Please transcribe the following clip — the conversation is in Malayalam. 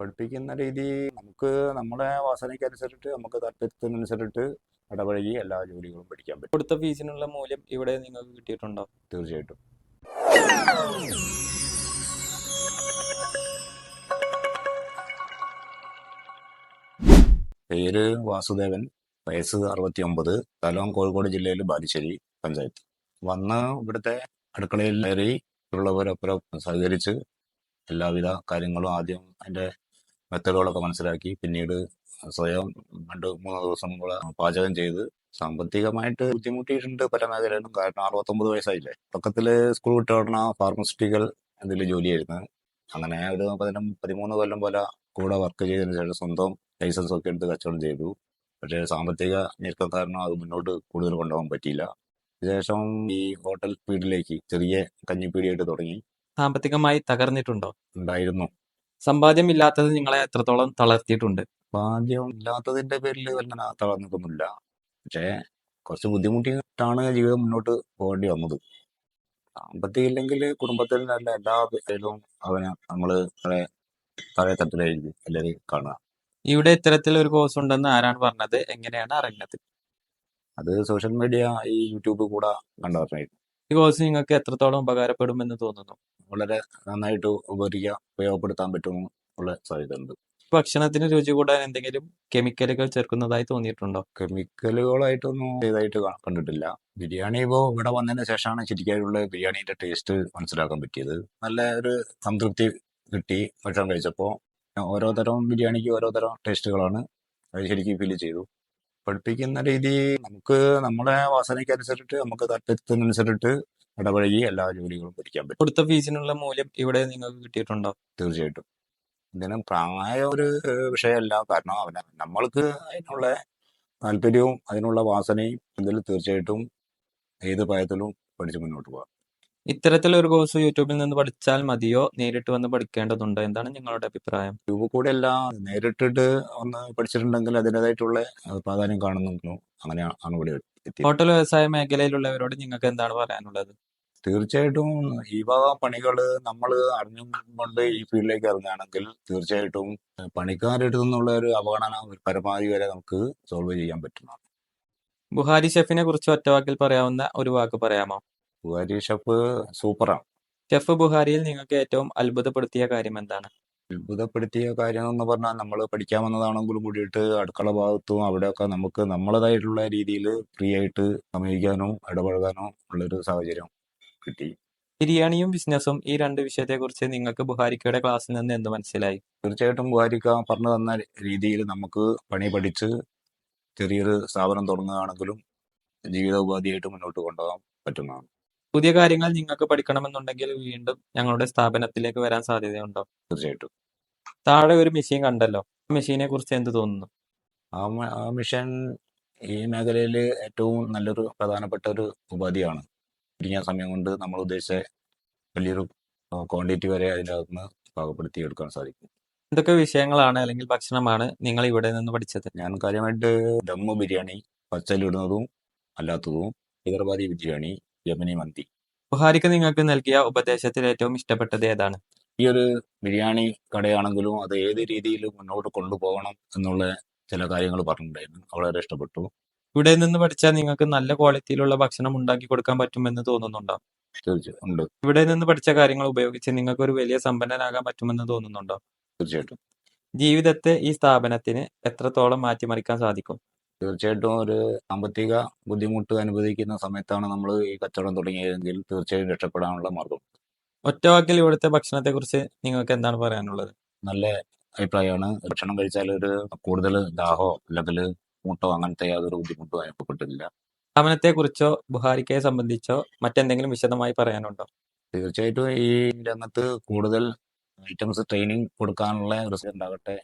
പഠിപ്പിക്കുന്ന രീതി നമുക്ക് നമ്മുടെ വാസനയ്ക്കനുസരിച്ചിട്ട് നമുക്ക് താല്പര്യത്തിനനുസരിച്ചിട്ട് ഇടപഴകി എല്ലാ ജോലികളും പഠിക്കാൻ പറ്റും. കൊടുത്ത ഫീസിനുള്ള മൂല്യം ഇവിടെ നിങ്ങൾക്ക് കിട്ടിയിട്ടുണ്ടോ? തീർച്ചയായിട്ടും. പേര് വാസുദേവൻ വയസ്സ് അറുപത്തി ഒമ്പത് സ്ഥലം കോഴിക്കോട് ജില്ലയിൽ ബാലുശ്ശേരി പഞ്ചായത്ത്. വന്ന് ഇവിടുത്തെ അടുക്കളയിൽ കയറി ഉള്ളവരൊപ്പരം സഹകരിച്ച് എല്ലാവിധ കാര്യങ്ങളും ആദ്യം അതിന്റെ മെത്തഡുകളൊക്കെ മനസ്സിലാക്കി പിന്നീട് സ്വയം രണ്ട് മൂന്ന് ദിവസം കൂടെ പാചകം ചെയ്ത് സാമ്പത്തികമായിട്ട് ബുദ്ധിമുട്ടിയിട്ടുണ്ട് പല മേഖലയിലും. കാരണം അറുപത്തൊമ്പത് വയസ്സായില്ലേ? തുടക്കത്തിൽ സ്കൂൾ വിട്ട ഫാർമസിറ്റിക്കൽ ഫാർമസ്യൂട്ടിക്കൽ ഇതിൽ ജോലിയായിരുന്നു. അങ്ങനെ ഒരു പതിനും പതിമൂന്ന് കൊല്ലം പോലെ കൂടെ വർക്ക് ചെയ്തതിന് ശേഷം സ്വന്തം ലൈസൻസ് ഒക്കെ എടുത്ത് കച്ചവടം ചെയ്തു. പക്ഷേ സാമ്പത്തിക ഞെരുക്കം കാരണം അത് മുന്നോട്ട് കൂടുതൽ കൊണ്ടുപോകാൻ പറ്റിയില്ല. ശേഷം ഈ ഹോട്ടൽ ഫീൽഡിലേക്ക് ചെറിയ കഞ്ഞിപ്പീടിയായിട്ട് തുടങ്ങി. സാമ്പത്തികമായി തകർന്നിട്ടുണ്ടോ? ഉണ്ടായിരുന്നു. സമ്പാദ്യം ഇല്ലാത്തത് നിങ്ങളെ എത്രത്തോളം തളർത്തിയിട്ടുണ്ട്? സമ്പാദ്യം ഇല്ലാത്തതിന്റെ പേരിൽ അങ്ങനെ തളർന്നിട്ടൊന്നുമില്ല പക്ഷേ കുറച്ച് ബുദ്ധിമുട്ടിയിട്ടാണ് ജീവിതം മുന്നോട്ട് പോകേണ്ടി വന്നത്. സാമ്പത്തികം ഇല്ലെങ്കിൽ കുടുംബത്തിൽ നല്ല എല്ലാ പേരിലും അവനെ നമ്മൾ തട്ടിലായിരിക്കും എല്ലാവരും കാണുക. ഇവിടെ ഇത്തരത്തിൽ ഒരു കോഴ്സ് ഉണ്ടെന്ന് ആരാണ് പറഞ്ഞത്? എങ്ങനെയാണ് അറിയുന്നത്? അത് സോഷ്യൽ മീഡിയ ഈ യൂട്യൂബ് കൂടെ കണ്ടറിഞ്ഞായിരുന്നു ഈ കോഴ്സ് നിങ്ങൾക്ക് എത്രത്തോളം ഉപകാരപ്പെടുമെന്ന് തോന്നുന്നു? വളരെ നന്നായിട്ട് ഉപകരിക്കാൻ ഉപയോഗപ്പെടുത്താൻ പറ്റും ഉള്ള സാധ്യതയുണ്ട് ഭക്ഷണത്തിന് രുചി കൂടാൻ എന്തെങ്കിലും കെമിക്കലുകൾ ചേർക്കുന്നതായി തോന്നിയിട്ടുണ്ടോ? കെമിക്കലുകളായിട്ടൊന്നും ഇതായിട്ട് കണ്ടിട്ടില്ല. ബിരിയാണി ഇപ്പോൾ ഇവിടെ വന്നതിന് ശേഷമാണ് ശരിക്കായിട്ടുള്ള ബിരിയാണിന്റെ ടേസ്റ്റ് മനസ്സിലാക്കാൻ പറ്റിയത്. നല്ല ഒരു സംതൃപ്തി കിട്ടി ഭക്ഷണം കഴിച്ചപ്പോൾ. ഓരോ തരം ബിരിയാണിക്ക് ഓരോ തരം ടേസ്റ്റുകളാണ് അത് ശരിക്കും ഫീൽ ചെയ്തു. പഠിപ്പിക്കുന്ന രീതി നമുക്ക് നമ്മുടെ വാസനയ്ക്കനുസരിച്ചിട്ട് നമുക്ക് താല്പര്യത്തിനനുസരിച്ചിട്ട് ഇടപഴകി എല്ലാ ജോലികളും പഠിക്കാൻ പറ്റും. കൊടുത്ത ഫീസിനുള്ള മൂല്യം ഇവിടെ നിങ്ങൾക്ക് കിട്ടിയിട്ടുണ്ടോ? തീർച്ചയായിട്ടും. ഇതിന് പ്രായ ഒരു വിഷയമല്ല. കാരണം അവന നമ്മൾക്ക് അതിനുള്ള താല്പര്യവും അതിനുള്ള വാസനയും ഇതിൽ തീർച്ചയായിട്ടും ഏത് പ്രായത്തിലും പഠിച്ച് മുന്നോട്ട് പോകാം. ഇത്തരത്തിലൊരു കോഴ്സ് യൂട്യൂബിൽ നിന്ന് പഠിച്ചാൽ മതിയോ? നേരിട്ട് വന്ന് പഠിക്കേണ്ടതുണ്ടോ? എന്താണ് നിങ്ങളുടെ അഭിപ്രായം? യൂബ് കൂടെ എല്ലാം നേരിട്ടിട്ട് ഒന്ന് പഠിച്ചിട്ടുണ്ടെങ്കിൽ അതിന്റെതായിട്ടുള്ള പ്രാധാന്യം കാണുന്നു അങ്ങനെയാണ് ഇവിടെ എത്തി ഹോട്ടൽ വ്യവസായ മേഖലയിലുള്ളവരോട് നിങ്ങൾക്ക് എന്താണ് പറയാനുള്ളത്? തീർച്ചയായിട്ടും ഈ വക പണികൾ നമ്മൾ അറിഞ്ഞുകൊണ്ട് ഈ ഫീൽഡിലേക്ക് ഇറങ്ങുകയാണെങ്കിൽ തീർച്ചയായിട്ടും പണിക്കാരുടെ നിന്നുള്ള ഒരു അവഗണന ഒരു പരമാവധി വരെ നമുക്ക് സോൾവ് ചെയ്യാൻ പറ്റുന്നതാണ്. ബുഹാരി ഷെഫിനെ കുറിച്ച് ഒറ്റവാക്കിൽ പറയാവുന്ന ഒരു വാക്ക് പറയാമോ? ബുഹാരി ഷെഫ് സൂപ്പറാണ്. ഷെഫ് ബുഹാരിയിൽ നിങ്ങൾക്ക് ഏറ്റവും അത്ഭുതപ്പെടുത്തിയ കാര്യം എന്താണ്? അത്ഭുതപ്പെടുത്തിയ കാര്യം എന്ന് പറഞ്ഞാൽ നമ്മൾ പഠിക്കാൻ വന്നതാണെങ്കിലും കൂടിയിട്ട് അടുക്കള ഭാഗത്തും അവിടെയൊക്കെ നമുക്ക് നമ്മളതായിട്ടുള്ള രീതിയിൽ ഫ്രീ ആയിട്ട് സമീപിക്കാനോ ഇടപഴകാനോ ഉള്ളൊരു സാഹചര്യം കിട്ടി. ബിരിയാണിയും ബിസിനസ്സും ഈ രണ്ട് വിഷയത്തെക്കുറിച്ച് നിങ്ങൾക്ക് ബുഹാരിക്കയുടെ ക്ലാസ്സിൽ നിന്ന് എന്ത് മനസ്സിലായി? തീർച്ചയായിട്ടും ബുഹാരിക്ക പറഞ്ഞു തന്ന രീതിയിൽ നമുക്ക് പണി പഠിച്ച് ചെറിയൊരു സ്ഥാപനം തുടങ്ങുകയാണെങ്കിലും ജീവിതോപാധിയായിട്ട് മുന്നോട്ട് കൊണ്ടുപോകാൻ പറ്റുന്നതാണ്. പുതിയ കാര്യങ്ങൾ നിങ്ങൾക്ക് പഠിക്കണമെന്നുണ്ടെങ്കിൽ വീണ്ടും ഞങ്ങളുടെ സ്ഥാപനത്തിലേക്ക് വരാൻ സാധ്യതയുണ്ടോ? തീർച്ചയായിട്ടും. താഴെ ഒരു മെഷീൻ കണ്ടല്ലോ. ആ മെഷീനെ കുറിച്ച് എന്ത് തോന്നുന്നു? ആ മെഷീൻ ഈ മേഖലയിൽ ഏറ്റവും നല്ലൊരു പ്രധാനപ്പെട്ട ഒരു ഉപാധിയാണ്. ചുരുങ്ങിയ സമയം കൊണ്ട് നമ്മൾ ഉദ്ദേശിച്ച വലിയൊരു ക്വാണ്ടിറ്റി വരെ അതിന്റെ അകത്തുനിന്ന് പാകപ്പെടുത്തി എടുക്കാൻ സാധിക്കും. എന്തൊക്കെ വിഷയങ്ങളാണ് അല്ലെങ്കിൽ ഭക്ഷണമാണ് നിങ്ങൾ ഇവിടെ നിന്ന് പഠിച്ചത്? ഞാൻ കാര്യമായിട്ട് ദമ്മു ബിരിയാണി പച്ചലിടുന്നതും അല്ലാത്തതും ഹൈദരാബാദി ബിരിയാണി യമനി മന്തി. ബുഹാരിക്ക് നിങ്ങൾക്ക് നൽകിയ ഉപദേശത്തിൽ ഏറ്റവും ഇഷ്ടപ്പെട്ടത് ഏതാണ്? ഈ ഒരു ബിരിയാണി കടയാണെങ്കിലും അത് ഏത് രീതിയിൽ മുന്നോട്ട് കൊണ്ടുപോകണം എന്നുള്ള ചില കാര്യങ്ങൾ പറഞ്ഞിട്ടുണ്ടായിരുന്നു. വളരെ ഇഷ്ടപ്പെട്ടു. ഇവിടെ നിന്ന് പഠിച്ചാൽ നിങ്ങൾക്ക് നല്ല ക്വാളിറ്റിയിലുള്ള ഭക്ഷണം ഉണ്ടാക്കി കൊടുക്കാൻ പറ്റുമെന്ന് തോന്നുന്നുണ്ടോ? തീർച്ചയായും ഉണ്ട്. ഇവിടെ നിന്ന് പഠിച്ച കാര്യങ്ങൾ ഉപയോഗിച്ച് നിങ്ങൾക്ക് ഒരു വലിയ സമ്പന്നനാകാൻ പറ്റുമെന്ന് തോന്നുന്നുണ്ടോ? തീർച്ചയായിട്ടും. ജീവിതത്തെ ഈ സ്ഥാപനത്തിന് എത്രത്തോളം മാറ്റിമറിക്കാൻ സാധിക്കും? തീർച്ചയായിട്ടും ഒരു സാമ്പത്തിക ബുദ്ധിമുട്ട് അനുഭവിക്കുന്ന സമയത്താണ് നമ്മൾ ഈ കച്ചവടം തുടങ്ങിയതെങ്കിൽ തീർച്ചയായും രക്ഷപ്പെടാനുള്ള മാർഗം. ഒറ്റവാക്കിൽ ഇവിടുത്തെ ഭക്ഷണത്തെക്കുറിച്ച് നിങ്ങൾക്ക് എന്താണ് പറയാനുള്ളത്? നല്ല അഭിപ്രായമാണ്. ഭക്ഷണം കഴിച്ചാൽ ഒരു കൂടുതൽ ദാഹോ അല്ലെങ്കിൽ മൂട്ടോ അങ്ങനത്തെ യാതൊരു ബുദ്ധിമുട്ടോ അനുഭവപ്പെട്ടില്ല സ്ഥാപനത്തെക്കുറിച്ചോ ബുഹാരിക്കയെ സംബന്ധിച്ചോ മറ്റെന്തെങ്കിലും വിശദമായി പറയാനുണ്ടോ? തീർച്ചയായിട്ടും ഈ രംഗത്ത് കൂടുതൽ ഐറ്റംസ് ട്രെയിനിങ് കൊടുക്കാനുള്ള റിസൾട്ട് ഉണ്ടാകട്ടെ.